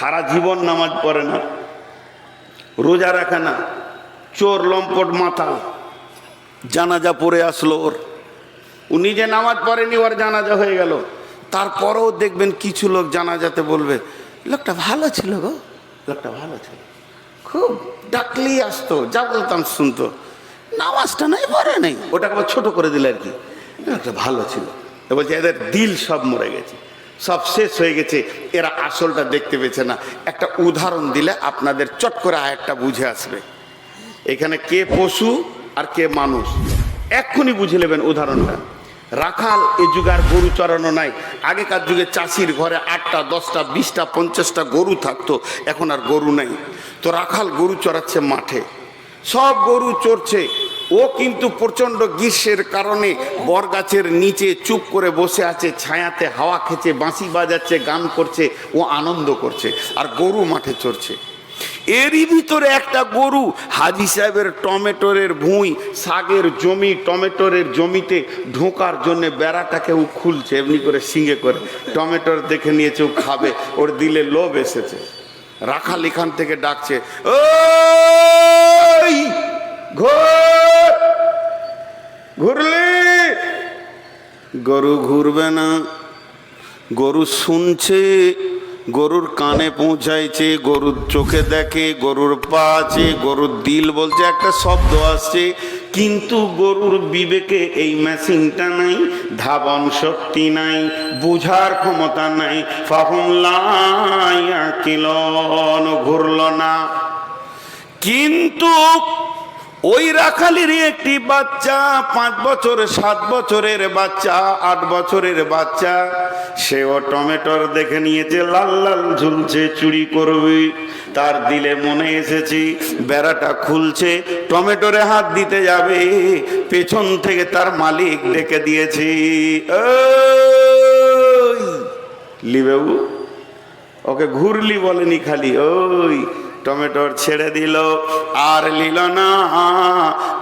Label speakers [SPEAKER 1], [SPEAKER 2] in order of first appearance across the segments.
[SPEAKER 1] সারা জীবন নামাজ পড়ে না। রোজা রাখে না। চোর, লম্পট মাথা জানাজা পড়ে আসলো ওর। ও নিজে নামাজ পড়েনি, ওর জানাজা হয়ে গেল। তারপরেও দেখবেন কিছু লোক জানাজাতে বলবে, লোকটা ভালো ছিল গো। লোকটা ভালো ছিল। খুব ডাকলেই আসতো, যা বলতাম শুনতো। নামাজটা নাই, পড়ে নেই। ওটাকে আবার ছোট করে দিলে আর কি। লোকটা ভালো ছিল। বলছে, এদের দিল সব মরে গেছে। সব শেষ হয়ে গেছে। এরা আসলটা দেখতে পেয়েছে না। একটা উদাহরণ দিলে আপনাদের চট করে আরেকটা বুঝে আসবে। এখানে কে পশু আর কে মানুষ। এক্ষুনি বুঝে নেবেন উদাহরণটা। রাখাল এ যুগ আর গরু চড়ানো নাই। আগেকার যুগে চাষির ঘরে আটটা, দশটা, বিশটা, পঞ্চাশটা গরু থাকতো। এখন আর গরু নাই। তো রাখাল গরু চড়াচ্ছে মাঠে। সব গরু চড়ছে। ও কিন্তু প্রচণ্ড গ্রীষ্মের কারণে বরগাছের নিচে চুপ করে বসে আছে, ছায়াতে হাওয়া খেছে বাঁশি বাজাচ্ছে, গান করছে, ও আনন্দ করছে আর গরু মাঠে চড়ছে। এরই ভিতরে একটা গরু হাজি সাহেবের টমেটোরের ভুঁই শাকের জমি, টমেটোরের জমিতে ঢোকার জন্য বেড়াটাকে ও খুলছে, এমনি করে সিঙ্গে করে। টমেটোর দেখে নিয়েছে, ও খাবে, ওর দিলে লোভ এসেছে। রাখাল এখান থেকে ডাকছে ওই ঘোর। ঘুরলি? গরু ঘুরবে না। গরু শুনছে, গরুর কানে পৌঁছাইছে, গরুর চোখে দেখে, গরুর পা আছে, গরুর দিল বলছে, একটা শব্দ আসছে। কিন্তু গরুর বিবেকে এই মেশিনটা নাই, ধাবন শক্তি নাই, বুঝার ক্ষমতা নাই। ফাহুম লাইয়া কিলন ঘুরল না। কিন্তু ওই রাখালেরই একটি বাচ্চা, পাঁচ বছর, সাত বছরের বাচ্চা, আট বছরের বাচ্চা। সেও টমেটোর দেখে নিয়েছে, লাল লাল ঝুলছে, চুরি করবে। তার দিলে মনে এসেছে, বেড়াটা খুলছে, টমেটোরে হাত দিতে যাবে। পেছন থেকে তার মালিক ডেকে দিয়েছি লিবেবু, ওকে ঘুরলি বলেনি খালি, ওই। টমেটোর ছেড়ে দিল। আর নিল না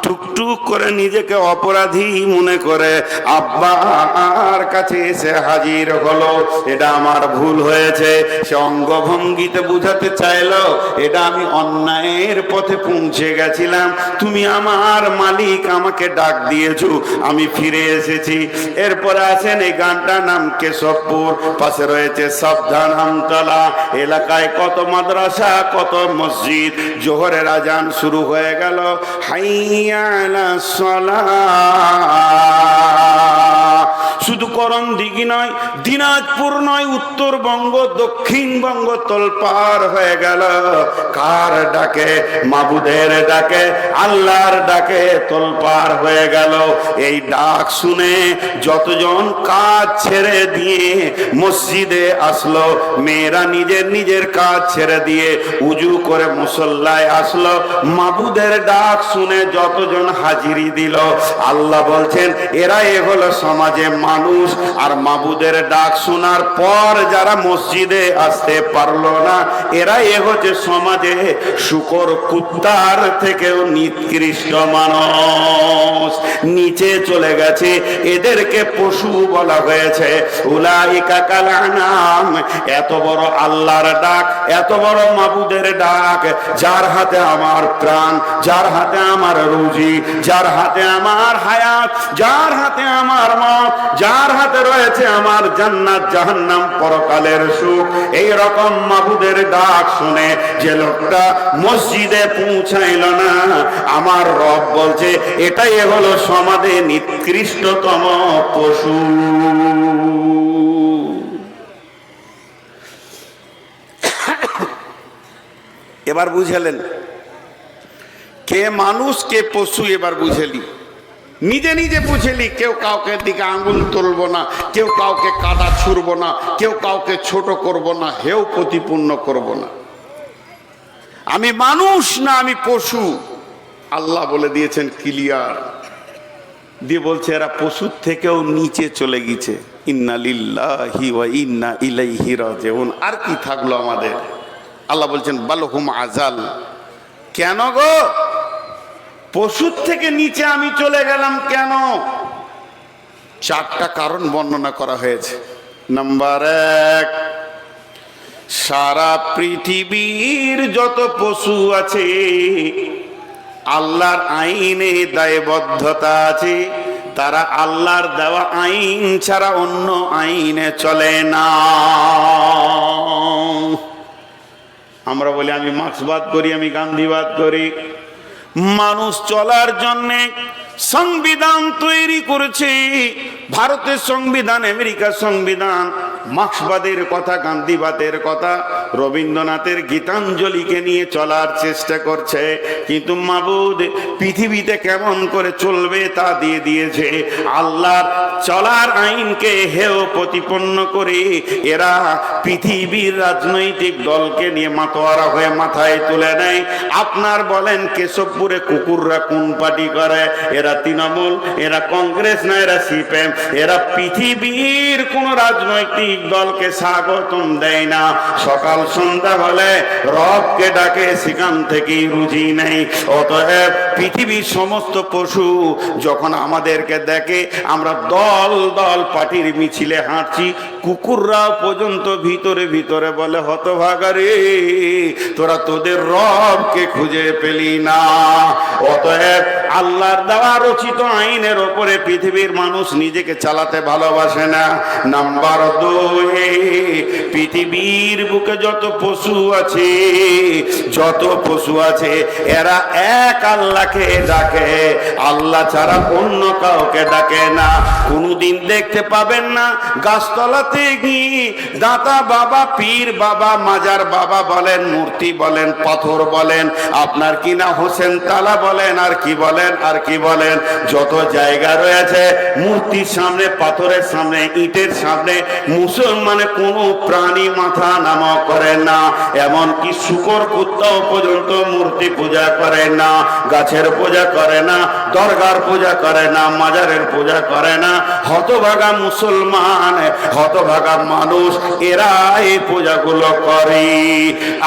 [SPEAKER 1] টুকটুক করে নিজেকে অপরাধী মনে করে। আব্বার কাছে এসে হাজির হলো। এটা আমার ভুল হয়েছে। সে অঙ্গভঙ্গিতে বুঝাতে চাইলো, এটা আমি অন্যায়ের পথে পৌঁছে গেছিলাম। তুমি আমার মালিক, আমাকে ডাক দিয়েছ, আমি ফিরে এসেছি। এরপরে আছেন এই গানটার নাম কেশবপুর, পাশে রয়েছে সাবধান আমতলা এলাকায় কত মাদ্রাসা, কত মসজিদ। জোহরের আজান শুরু হয়ে গেল। হাইয়ালা শুধু করণ দিঘি নয়, দিনাজপুর নয়, উত্তরবঙ্গ, দক্ষিণবঙ্গ তলপার হয়ে গেল। কার ডাকে? মাবুদের ডাকে, আল্লাহর ডাকে তলপার হয়ে গেল। এই ডাক শুনে যতজন কাজ ছেড়ে দিয়ে মসজিদে আসলো, মেয়েরা নিজের নিজের কাজ ছেড়ে দিয়ে উজু করে মুসল্লায় আসলো। মাবুদের ডাক শুনে যতজন হাজিরি দিল, আল্লাহ বলছেন এরা এ হলো সমাজে মানুষ আর মাবুদের ডাক শোনার পর যারা মসজিদে আসতে পারল না এরা এ হচ্ছে সমাজে শুকর কুত্তার থেকেও নিকৃষ্ট মানুষ। নিচে চলে গেছে, এদেরকে পশু বলা হয়েছে। উলাইকা কালানাম এত বড় আল্লাহর ডাক, এত বড় মাবুদের ডাক, যার হাতে আমার প্রাণ, যার হাতে আমার রুজি, যার হাতে আমার হায়াত, যার হাতে আমার মত, যার হাতে রয়েছে আমার জান্নাত, জাহান্নাম, পরকালের সুখ। এই রকম মাবুদের ডাক শুনে যে লোকটা মসজিদে পৌঁছাইল না, আমার রব বলছে, এটাই হলো সমাজে নিকৃষ্টতম পশু। এবার বুঝালেন, কে মানুষ কে পশু এবার বুঝেলি? নিজে নিজে বুঝেলি, কেউ কাউকে দিকে আঙুল তুলব না, কেউ কাউকে কাদা ছুড়ব না, কেউ কাউকে ছোট করব না, হেও প্রতিপূর্ণ করব না। আমি মানুষ না আমি পশু। আল্লাহ বলে দিয়েছেন, ক্লিয়ার। দিয়ে বলছে, এরা পশুর থেকেও নিচে চলে গেছে। ইন্না লিল্লাহি ওয়া ইন্না ইলাইহি রাজিউন। আর কি থাকল আমাদের? আল্লাহ বলছেন বালহুম আজাল। কেন গো? পশুর থেকে নিচে আমি চলে গেলাম কেন? চারটা কারণ বর্ণনা করা হয়েছে। নাম্বার এক, সারা পৃথিবীর যত পশু আছে, আল্লাহর আইনে দায়বদ্ধতা আছে। তারা আল্লাহর দেওয়া আইন ছাড়া অন্য আইনে চলে না। আমরা বলি, আমি মার্ক্সবাদ করি, আমি গান্ধীবাদ করি। মানুষ চলার জন্যে সংবিধান তৈরি করেছে। ভারতের সংবিধান আমেরিকার সংবিধান। মার্ক্সবাদের কথা, গান্ধীবাদের কথা, রবীন্দ্রনাথের গীতাঞ্জলিকে নিয়ে চলার চেষ্টা করছে। কিন্তু মাবুদ পৃথিবীতে কেমন করে চলবে তা দিয়ে দিয়েছে। আল্লাহর চলার আইনকে হেও প্রতিপন্ন করে এরা পৃথিবীর রাজনৈতিক দলকে নিয়ে মাতোয়ারা হয়ে মাথায় তুলে নেয়। আপনার বলেন, কেশবপুরে কুকুররা কোন পার্টি করে? এরা তৃণমূল, এরা কংগ্রেস না এরা সিপিএম? এরা পৃথিবীর কোন রাজনৈতিক দলকে স্বাগতম দেয় না। সকাল সন্ধ্যা হলে রবকে ডাকে, সেখান থেকেই রুজি নেই। অতএব পৃথিবীর সমস্ত পশু যখন আমাদেরকে দেখে, আমরা দল দল পাটির মিছিলে হাঁটছি কুকুররাও পর্যন্ত ভিতরে ভিতরে বলে হতভাগারে তোরা তোদের রবকে খুঁজে পেলি না। অতএব আল্লাহর দেওয়া রচিত আইনের ওপরে পৃথিবীর মানুষ নিজেকে চালাতে ভালোবাসে না। নাম্বার দুই, পৃথিবীর বুকে যত পশু আছে, যত পশু আছে, এরা এক আল্লাহকে ডাকে। আল্লাহ ছাড়া অন্য কাউকে ডাকে না। কোনোদিন দেখতে পাবেন না, গাছতলাতে গিয়ে দাতা বাবা, পীর বাবা, মাজার বাবা বলেন, মূর্তি বলেন, পাথর বলেন, আপনার কিনা হোসেন তালা বলেন, আর কি বলেন? আর কি বলেন? যত জায়গা রয়েছে, মূর্তির সামনে, পাথরের সামনে, ইটের সামনে, মুসলমানে কোনো প্রাণী মাথা নামা করে না। এমন কি শুকর কুত্তাও পর্যন্ত মূর্তি পূজা করে না, গাছের পূজা করে না, দরগার পূজা করে না, মাজারের পূজা করে না। হতভাগা মুসলমান, হতভাগা মানুষ এরা এই পূজাগুলো করে।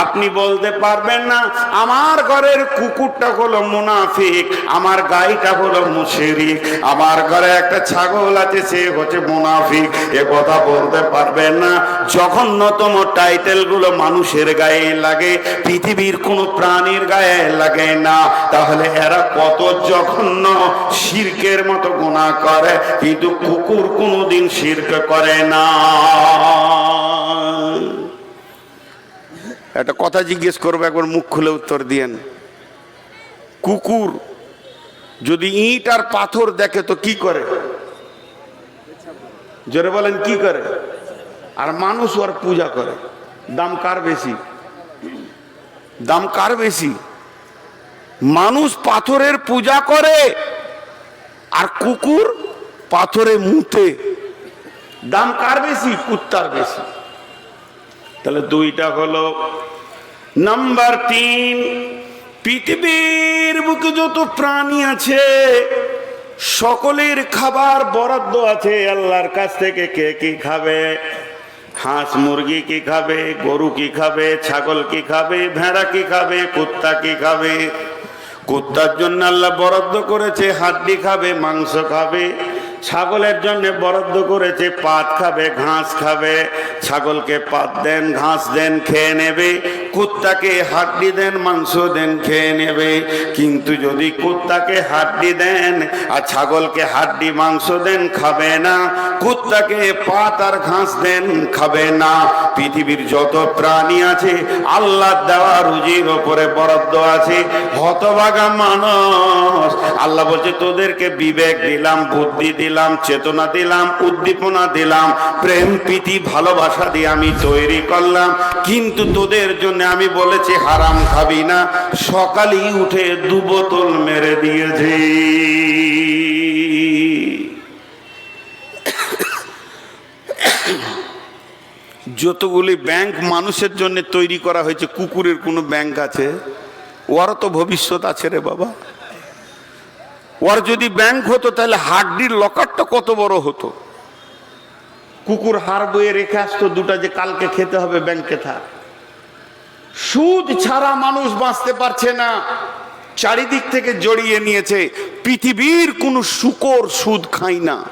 [SPEAKER 1] আপনি বলতে পারবেন না, আমার ঘরের কুকুরটা হলো মুনাফিক, আমার গাইটা হলো মুশরিক। আমার ঘরে একটা ছাগল আছে, সে হচ্ছে মুনাফিক। এ কথা বলতে পারবেন না। জঘন্যতম টাইটেলগুলো মানুষের গায়ে লাগে, পৃথিবীর কোনো প্রাণীর গায়ে লাগে না। তাহলে এরা কত জঘন্য শিরকের মতো গুণা করে, কিন্তু কুকুর কোনোদিন শিরক করে না। একটা কথা জিজ্ঞেস করব, একবার মুখ খুলে উত্তর দিয়েন। কুকুর যদি ইট আর পাথর দেখে তো কি করে? জোরে বলেন, কি করে? আর মানুষ ওর পূজা করে। দাম কার বেশি? দাম কার বেশি? মানুষ পাথরের পূজা করে আর কুকুর পাথরে মুতে। দাম কার বেশি? কুত্তার বেশি। তাহলে দুইটা হলো। নাম্বার তিন পৃথিবীর বুকে যত প্রাণী আছে, সকলের খাবার বরাদ্দ আছে। আল্লাহর কাছ থেকে কে কি খাবে? হাঁস মুরগি কি খাবে? গরু কি খাবে? ছাগল কি খাবে? ভেড়া কি খাবে? কুত্তা কি খাবে? কুত্তার জন্য আল্লাহ বরাদ্দ করেছে, হাড্ডি খাবে, মাংস খাবে। ছাগলের জন্য বরাদ্দ করেছে পাত খাবে, ঘাস খাবে। ছাগলকে পাত দেন, ঘাস দেন, খেয়ে নেবে। কুত্তাকে হাড্ডি দেন, মাংস দেন, খেয়ে নেবে। কিন্তু যদি কুত্তাকে হাড্ডি দেন আর ছাগলকে হাড্ডি, মাংস দেন, খাবে না। কুত্তাকে পাত আর ঘাস দেন, খাবে না। পৃথিবীর যত প্রাণী আছে আল্লাহ দেওয়া রুজির ওপরে বরাদ্দ আছে। হতভাগা মানুষ। আল্লাহ বলছে, তোদেরকে বিবেক দিলাম, বুদ্ধি দিলাম, চেতনা দিলাম, উদ্দীপনা দিলাম। প্রেম, প্রীতি, ভালোবাসা দিয়ে আমি তৈরি করলাম। কিন্তু তোদের জন্য আমি বলেছি, হারাম খাবি না। সকালেই উঠে দু বোতল মেরে দিয়েছি। যতগুলি ব্যাংক মানুষের জন্য তৈরি করা হয়েছে, কুকুরের কোনো ব্যাংক আছে? ওরও তো ভবিষ্যৎ আছে রে বাবা। ওর যদি ব্যাংক হতো, তাহলে হাড্ডির লকারটা কত বড় হতো? কুকুর হার বয়ে রেখে আসতো দুটা যে কালকে খেতে হবে ব্যাংকে থাক। সুদ ছাড়া মানুষ বাঁচতে পারছে না। চারিদিক থেকে জড়িয়ে নিয়েছে। পৃথিবীর কোনো শুকর সুদ খায় না।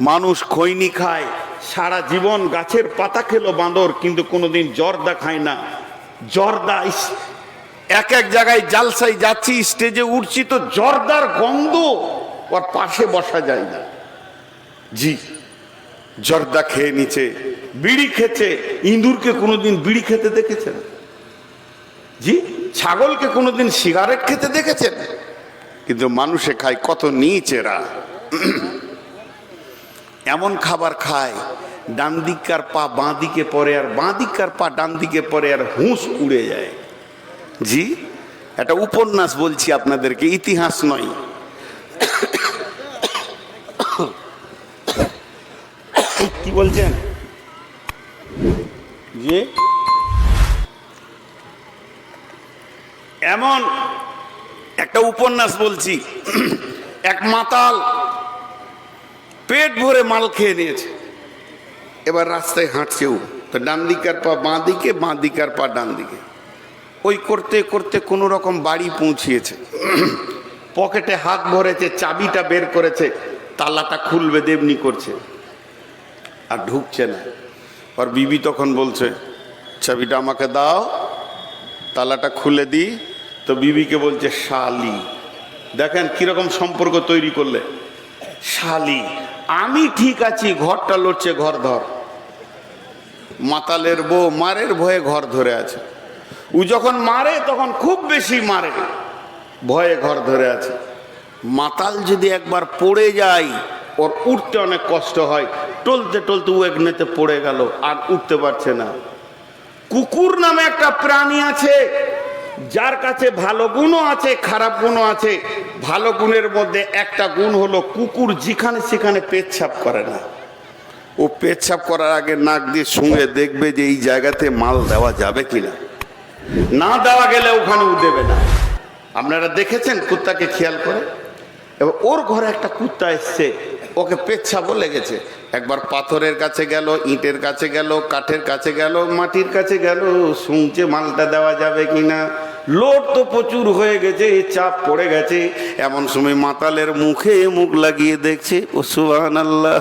[SPEAKER 1] মানুষ খৈনি খায়। সারা জীবন গাছের পাতা খেলো বাঁদর, কিন্তু কোনোদিন জর্দা খায় না। জর্দা এক এক জায়গায় জালসাই যাচ্ছি, স্টেজে উঠছি, তো জর্দার গন্ধ ওর পাশে বসা যায় না। জি, জর্দা খেয়ে নিচে। বিড়ি খেতে, ইঁদুরকে কোনোদিন বিড়ি খেতে দেখেছেন? জি, ছাগলকে কোনোদিন সিগারেট খেতে দেখেছেন? কিন্তু মানুষে খায় কত নিচেরা। এমন খাবার খায়, ডান দিককার পা বাঁ দিকে পড়ে আর বাঁ দিককার পা ডান দিকে পরে আর হুঁশ উড়ে যায়। জি, একটা উপন্যাস বলছি আপনাদেরকে, ইতিহাস নয়। কি বলছেন? জি এমন একটা উপন্যাস বলছি, এক মাতাল পেট ভরে মাল খেয়ে নিয়েছে। এবার রাস্তায় হাঁটছেও তো ডান দিকার পা বাঁ দিকে, বাঁ দিকার পা ডান দিকে। ওই করতে করতে কোনো রকম বাড়ি পৌঁছিয়েছে। পকেটে হাত ভরেছে, চাবিটা বের করেছে, তালাটা খুলবে, দেবনি করছে। আর ঢুকছে না। আর বিবি তখন বলছে চাবিটা আমাকে দাও, তালাটা খুলে দিই তো বিবিকে বলছে, শালি। দেখেন কীরকম সম্পর্ক তৈরি করলে। শালি, আমি ঠিক আছি, ঘরটা লড়ছে ঘর ধর। মাতালের বউ মারের ভয়ে ঘর ধরে আছে। ও যখন মারে, তখন খুব বেশি মারে, ভয়ে ঘর ধরে আছে। মাতাল যদি একবার পড়ে যায়, ওর উঠতে অনেক কষ্ট হয়। টলতে টলতে ও একনেতে পড়ে গেল, আর উঠতে পারছে না। কুকুর নামে একটা প্রাণী আছে, যার কাছে ভালো গুণও আছে, খারাপ গুণও আছে। ভালো গুণের মধ্যে একটা গুণ হলো, কুকুর যেখানে সেখানে পেচ্ছাপ করে না। ও পেচ্ছাপ করার আগে নাক দিয়ে শুঁড়ে দেখবে যে এই জায়গাতে মাল দেওয়া যাবে কিনা। না দেওয়া গেলে ওখানে ও দেবে না। আপনারা দেখেছেন কুত্তাকে খেয়াল করে? এবার ওর ঘরে একটা কুত্তা এসছে ওকে পেচ্ছাপও লেগেছে। একবার পাথরের কাছে গেল, ইটের কাছে গেল, কাঠের কাছে গেল, মাটির কাছে গেল, শুনছে মালটা দেওয়া যাবে কিনা। লোড তো প্রচুর হয়ে গেছে চাপ পড়ে গেছে। এমন সময় মাতালের মুখে মুখ লাগিয়ে দেখছে, ও সুবাহান আল্লাহ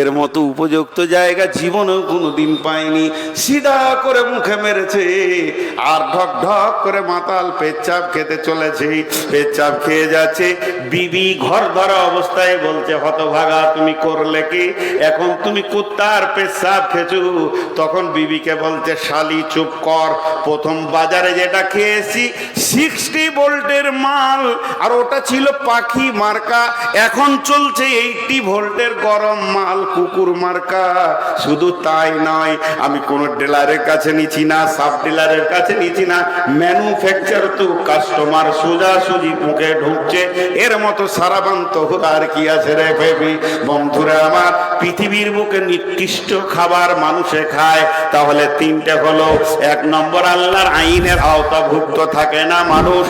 [SPEAKER 1] এর মতো উপযুক্ত জায়গা জীবনেও কোনো দিন পায়নি সিধা করে মুখে মেরেছে, আর ঢক ঢক করে মাতাল পেচ্ছাপ খেতে চলেছে। পেচ্ছাপ খেয়ে যাচ্ছে, বিবি ঘর ধরা অবস্থায় বলছে, হতভাগা, তুমি করলে কি? এখন তুমি কুত্তার পেচ্ছাপ খেছু। তখন বিবিকে বলছে, শালি, চুপ কর। প্রথম বাজারে যেটা খেয়েছি সিক্সটি ভোল্টের মাল, আর ওটা ছিল পাখি মার্কা। এখন চলছে এইটি ভোল্টের গরম মাল, কুকুর মার্কা। শুধু তাই নয়, আমি কোনো ডিলারের কাছে নিচ্ছি না, সাব ডিলারের কাছে নিচ্ছি না। ম্যানুফ্যাকচার তো কাস্টমার সোজাসুজি মুখে ঢুকছে। এর মতো সারাবান্ত আর কি আছে রে বেবি বন্ধুরা আমার, পৃথিবীর বুকে নিকৃষ্ট খাবার মানুষে খায়, তাহলে তিনটে হলো, এক নম্বর আল্লাহর আইনের আওতাভুক্ত থাকে না মানুষ।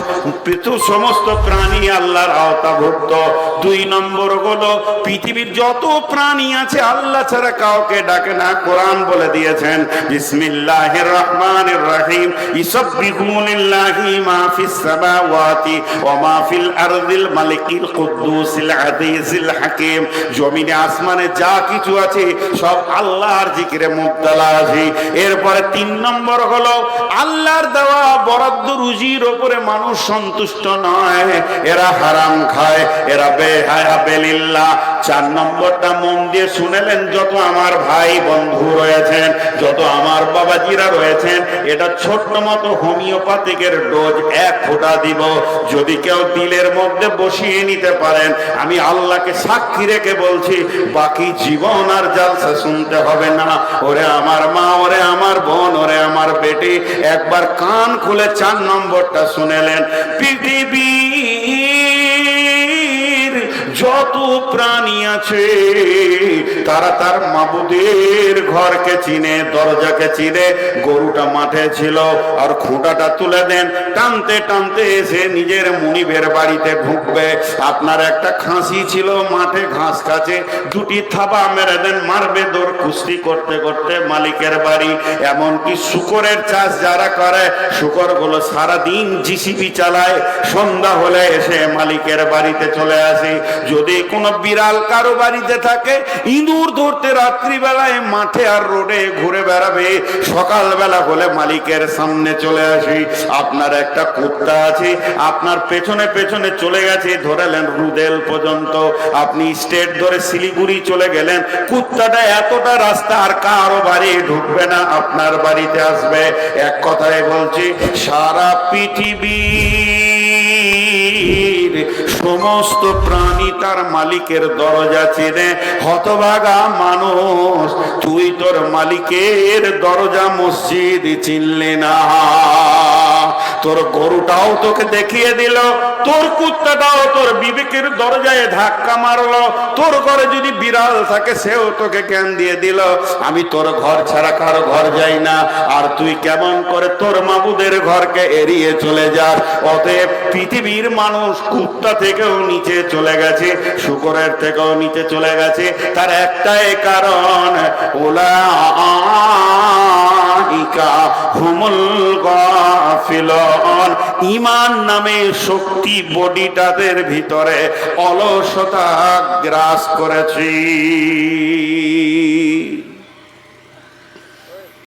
[SPEAKER 1] পৃথু সমস্ত প্রাণী আল্লাহর আওতাভুক্ত। দুই নম্বর হলো, পৃথিবীর যত প্রাণী আছে, আল্লাহ ছাড়া কাউকে ডাকে না। কোরআন বলে দিয়েছেন, বিসমিল্লাহির রহমানির রহিম ফিস সামাওয়াতি ওয়া আরদিল মালিকিল কুদ্দুসিল আজিজিল হাকিম। জমিনে, আসমানে যা কিছু আছে, সব আল্লাহর জিকিরে মুবতালা আছে এরপরে তিন নম্বর হলো, আল্লাহর দেওয়া বরাদ্দ রুজির ওপরে মানুষ সন্তুষ্ট নয়। এরা হারাম খায়, এরা বেহায়া বেলিল্লাহ চার নম্বরটা মন দিয়ে শুনেলেন, যত আমার ভাই বন্ধু রয়েছেন, যত আমার বাবাজিরা রয়েছেন, এটা ছোট্ট মতো হোমিওপ্যাথিকের ডোজ এক ফোঁটা দিব। যদি কেউ দিলের মধ্যে বসিয়ে নিতে পারেন, আমি আল্লাহকে সাক্ষী রেখে বলছি, বাকি জীবন আর জালসা শুনতে হবে না। ওরে আমার মা, ওরে আমার বোন, ওরে আমার বেটি, একবার কান খুলে চার নম্বরটা শুনেলেন। পৃথিবীর যত প্রাণী আছে, তারা তার মাবুদের ঘরকে চিনে, দরজাকে চিনে, গরুটা মাঠে ছিল, আর খুঁটাটা তুলে দেন। টানতে টানতে এসে নিজের মুনিবের বাড়িতে ঢুকবে। আপনার একটা খাসি ছিল, মাঠে ঘাস কাছে দুটি থাবা মেরে দেন, মারবে দৌড়, কুস্তি করতে করতে মালিকের বাড়ি। এমনকি শুকরের চাষ যারা করে শুকরগুলো সারাদিন জিসিবি চালায়। সন্ধ্যা হলে এসে মালিকের বাড়িতে চলে আসে। যদি কোনো বিড়াল কারও বাড়িতে থাকে, ইঁদুর ধরতে রাত্রিবেলায় মাঠে আর রোডে ঘুরে বেড়াবে, সকালবেলা হলে মালিকের সামনে চলে আসি। আপনার একটা কুত্তা আছে, আপনার পেছনে পেছনে চলে গেছে ধরেলেন রুদেল পর্যন্ত। আপনি স্টেট ধরে শিলিগুড়ি চলে গেলেন, কুত্তাটা এতটা রাস্তা আর কারও বাড়ি ঢুকবে না, আপনার বাড়িতে আসবে। এক কথায় বলছি, সারা পৃথিবীর সমস্ত প্রাণী তার মালিকের দরজা চেনে। হতভাগা মানুষ, তুই তোর মালিকের দরজা মসজিদ চিনলে না। তোর গরুটাও তোকে দেখিয়ে দিল, তোর কুত্তাটাও তোর বিবেকের দরজায় ধাক্কা মারলো, তোর ঘরে যদি বিড়াল থাকে সেও তোকে জ্ঞান দিয়ে দিল। আমি তোর ঘর ছাড়া কারও ঘর যাই না, আর তুই কেমন করে তোর মাবুদের ঘরকে এড়িয়ে চলে যাস? অতএব পৃথিবীর মানুষ কুত্তা থেকেও নিচে চলে গেছে, শুকরের থেকেও নিচে চলে গেছে। তার একটাই কারণ, ওলা উলাইকা হুমুল গাফিলুন ইমান নামে শক্তি বডিটাদের ভিতরে অলসতা গ্রাস করেছি।